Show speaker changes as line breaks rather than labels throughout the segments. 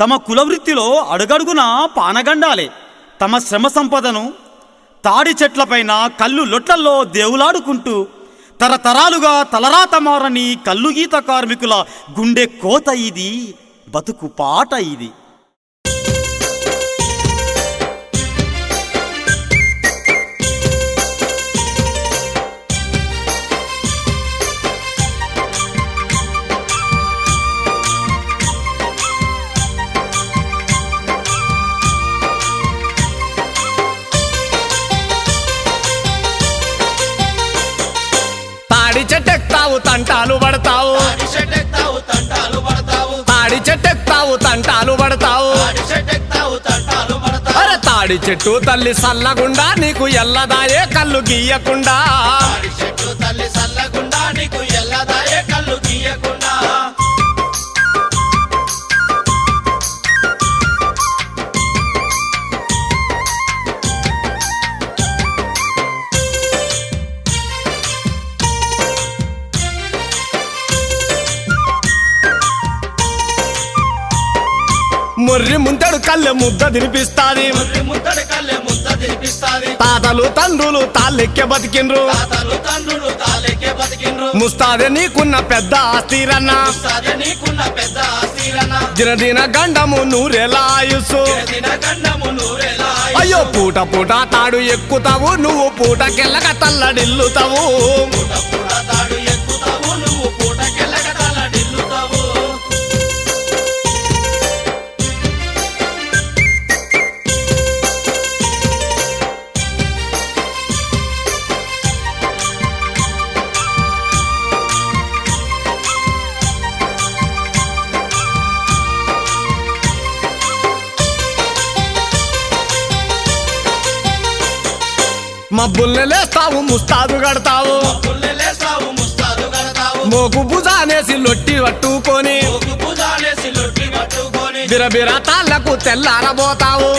తమ కులవృత్తిలో అడుగడుగున పానగండాలే. తమ శ్రమ సంపదను తాడి చెట్లపైన కళ్ళు లొట్లల్లో దేవులాడుకుంటూ తరతరాలుగా తలరాత మారని కల్లుగీత కార్మికుల గుండె కోత ఇది బతుకు పాట ఇది.
చెట్టెక్తావు తంటాలు పడతావు.
తంటాలు పడతావు
అరే తాడి చెట్టు తల్లి సల్లగుండా నీకు ఎల్లదాయే కళ్ళు గీయకుండా.
చెట్టు తల్లి సల్లగుండా నీకు ఎల్లదాయే కళ్ళు గీయకుండా.
ముర్రి ముంతడు కళ్ళె ముద్ద తినిపిస్తాది. తాతలు తండ్రులు తాళ్ళెక్కే బతికిండ్రు. ముస్తాదే నీకున్న పెద్ద ఆస్తిరన్న. దినదిన గండము నూరేల ఆయుస్సు.
దిన గండము నూరేలా
అయ్యో పూట పూట తాడు ఎక్కుతావు నువ్వు పూటకెళ్ళక తల్లడిల్లుతావు. మబ్బుల్ని లేస్తావు ముస్తాదు కడతావు.
ముస్తాదు కడతావు
మోకు భుజానేసి లొట్టి పట్టుకొని.
పట్టుకొని
బిరబిర తాళ్ళకు తెల్లారబోతావు.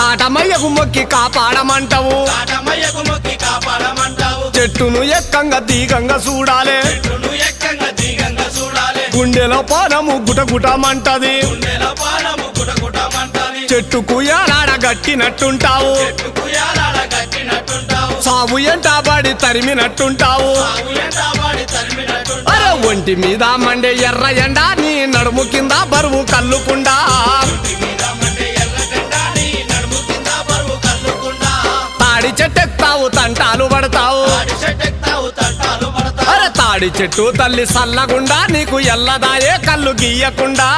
కాటమయ్యకు మొక్కి కాపాడమంటావు.
కాపాడమంటావు
చెట్టును ఎక్కంగా దీగంగా
ఎక్కంగా చూడాలి.
గుండెలో పానము గుటగుటమంటది. చెట్టుకు ఏడాడ
చెట్టుకు కట్టినట్టుంటావు.
సాగు
ఎంత పడి తరిమినట్టుంటావు.
అరే ఒంటి మీద మండే ఎర్ర ఎండ నీ నడుము కింద బరువు కల్లుకుండా. తాడి
తాడి చెట్టెక్తావు తంటాలు పడతావు.
అరే తాడి చెట్టు తల్లి సల్లగుండా నీకు ఎల్లదాయే కళ్ళు గీయకుండా.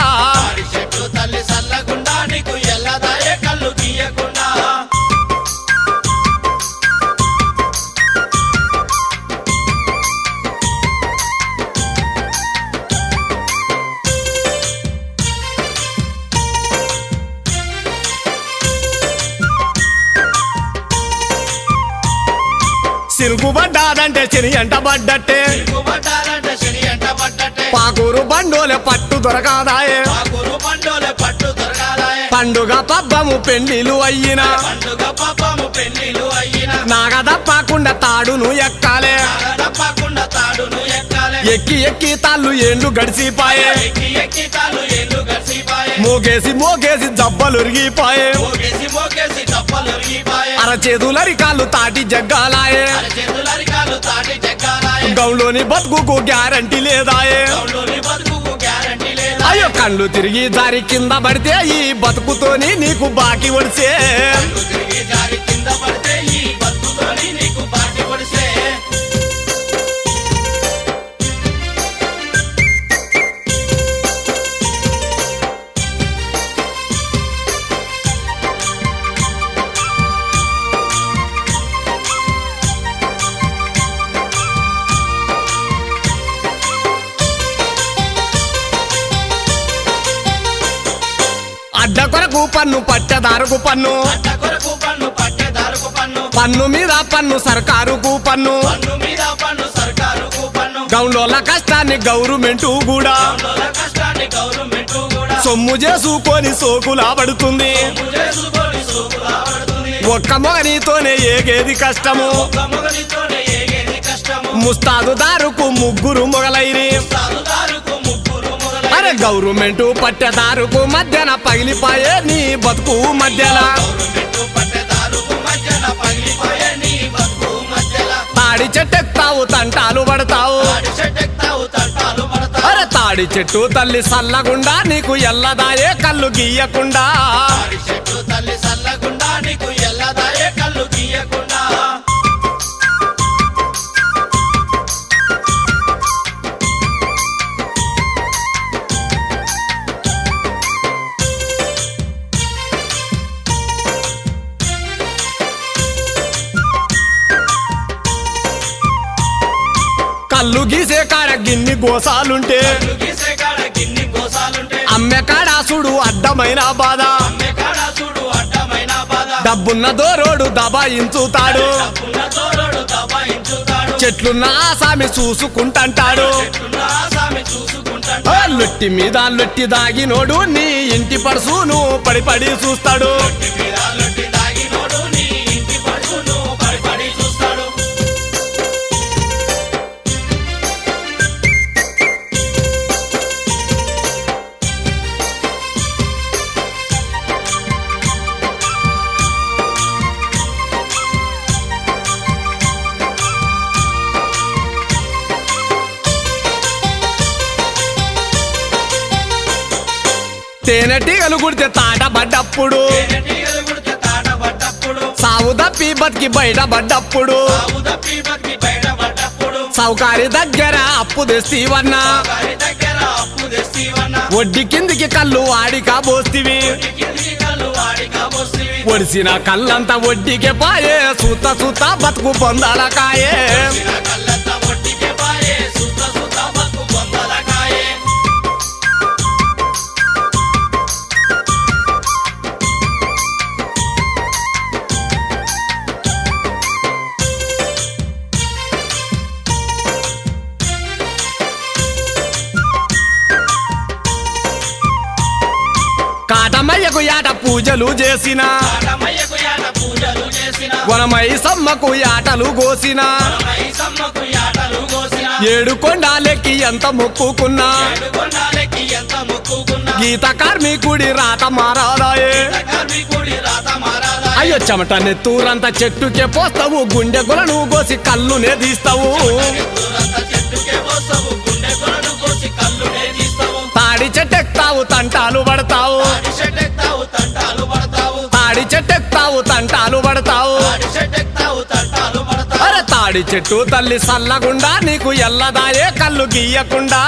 సిరుగు పడ్డాదంటే ఎంట పడ్డట్టే
శని ఎంట పడ్డట్టే.
పాకూరు బండోలే పట్టు దొరకాదాయే. పండుగ పబ్బము పెళ్ళిలు అయ్యినా.
పండుగ అయిన
నాగ తాడును ఎక్కాలే. ఎక్కి ఎక్కి తాళ్ళు ఏండ్లు గడిచిపాయే.
ఎక్కి ఎక్కి తాళ్ళు ఏళ్ళు
మోగేసి మోగేసి జబ్బలురిగిపాయే.
మోగేసి
అరచేతులరి కాళ్ళు తాటి జగ్గాలాయే. గౌలోని బతుకుకు గ్యారంటీ లేదాయే. అయ్యో కళ్ళు తిరిగి దారి కింద పడితే ఈ బతుకుతోని నీకు బాకి ఒడిసే. అడ్డ కొరకు పన్ను పట్టదారుకు పన్ను.
పన్ను
మీద పన్ను సర్కారుకు పన్ను. గౌండోళ్ళ కష్టాన్ని
గవర్నమెంట్ కూడా.
సొమ్ము చేసుకొని సోకు పడుతుంది. ఒక్క మొగనితోనే ఏగేది కష్టము. ముస్తాదు దారుకు ముగ్గురు మొగలైరి. అరే గవర్నమెంట్ పట్టెదారుకు మధ్యన పగిలిపోయే నీ బతుకు మధ్యల.
మధ్యన
తాడి
తాడి చెట్టెక్తావు తంటాలు పడతావు.
అరే తాడి చెట్టు తల్లి సల్లగుండా నీకు ఎల్లదాయే కళ్ళు గీయకుండా. గిన్ని గోసాలుంటే.
అమ్మకాడ
అమ్మె కాడాసుడు అడ్డమైన బాధ
చూడు అడ్డమైన బాధ.
డబ్బున్న దోరోడు దబాయించుతాడు.
దబాయించుతాడు
చెట్లున్న ఆసామి
చూసుకుంటాడు
లొట్టి మీద లొట్టి దాగినోడు నీ ఇంటి పర్సును పడి పడి చూస్తాడు. తేనెటీగలు గుడితే తాట పడ్డప్పుడు సావు తప్పి బతికి బయట పడ్డప్పుడు
బయటపడ్డప్పుడు
సౌకారి దగ్గర అప్పు తెస్తీవన్నా. వడ్డీ కిందికి కళ్ళు ఆడికా పోస్తివి. ఒడిసిన కళ్ళంతా వడ్డీకే పాయే. సూత సూత బతుకు పొందాల కాయే. పూజలు చేసిన. వనమై సమ్మకు యాటలు కోసిన. ఏడు కొండాలెక్కి ఎంత మొక్కుకున్నా. గీత కార్మికుడి రాత మారాదాయే. అయ్యో చెమట నెత్తూరంతా చెట్టుకే పోస్తావు గుండె గులను కోసి కళ్ళునే తీస్తావు.
కళ్ళునే తీస్తావు
తాడి చెట్టెక్తావు తంటాలు పడతావు.
తాడి చెట్టెక్తావు తంటాలు పడతావు.
అరే తాడి చెట్టు తల్లి సల్లగుండా నీకు ఎల్లదాయే కళ్ళు గీయకుండా.